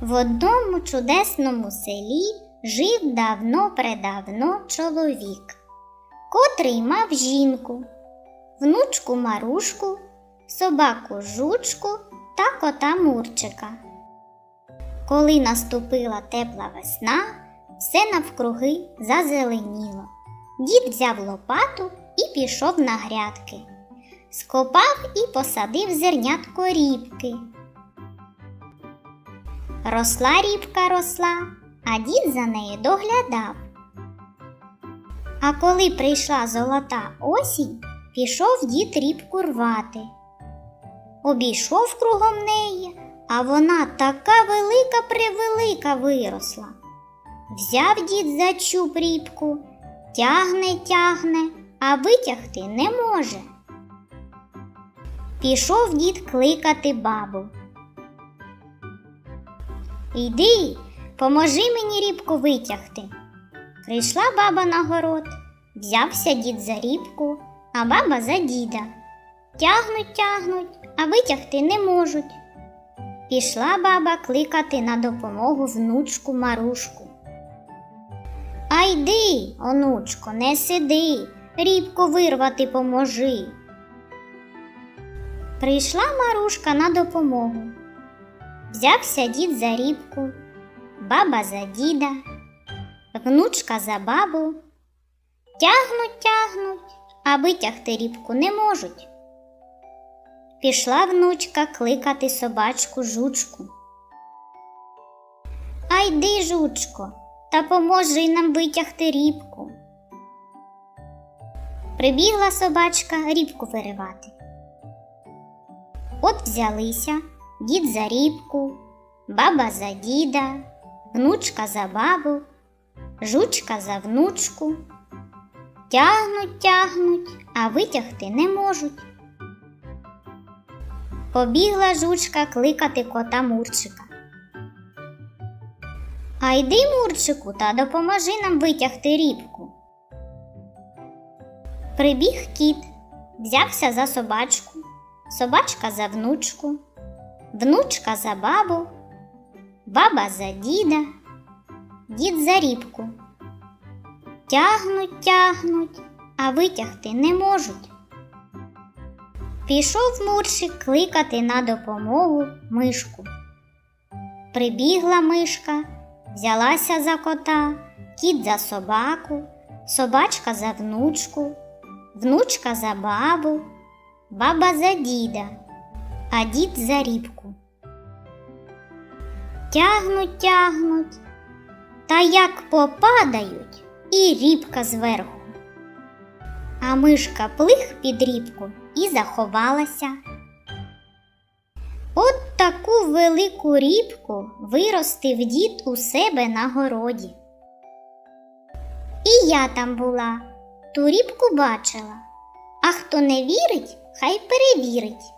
В одному чудесному селі жив давно-предавно чоловік, котрий мав жінку, внучку Марушку, собаку жучку та кота Мурчика. Коли наступила тепла весна, все навкруги зазеленіло. Дід взяв лопату і пішов на грядки. Скопав і посадив зернятко рібки. Росла рібка росла, а дід за нею доглядав. А коли прийшла золота осінь, пішов дід рібку рвати. Обійшов кругом неї, а вона така велика превелика виросла. Взяв дід за чуб рібку, тягне, тягне, а витягти не може. Пішов дід кликати бабу. Йди, поможи мені рібку витягти. Прийшла баба на город, взявся дід за рібку, а баба за діда. Тягнуть, тягнуть, а витягти не можуть. Пішла баба кликати на допомогу внучку Марушку. А йди, онучко, не сиди, рібку вирвати поможи. Прийшла Марушка на допомогу. Взявся дід за рібку, баба за діда, внучка за бабу. Тягнуть, тягнуть, а витягти рібку не можуть. Пішла внучка кликати собачку жучку. А йди, жучко, та поможи нам витягти рібку. Прибігла собачка рібку виривати. От взялися дід за рібку, баба за діда, внучка за бабу, жучка за внучку. Тягнуть, тягнуть, а витягти не можуть. Побігла жучка кликати кота Мурчика. А йди, Мурчику, та допоможи нам витягти рібку. Прибіг кіт, взявся за собачку, собачка за внучку, внучка за бабу, баба за діда, дід за рібку. Тягнуть, тягнуть, а витягти не можуть. Пішов Мурчик кликати на допомогу мишку. Прибігла мишка, взялася за кота, кіт за собаку, собачка за внучку, внучка за бабу, баба за діда, а дід за рібку. Тягнуть, тягнуть, та як попадають, і рібка зверху. А мишка плих під рібку і заховалася. От таку велику рібку виростив дід у себе на городі. І я там була, ту рібку бачила, а хто не вірить, хай перевірить.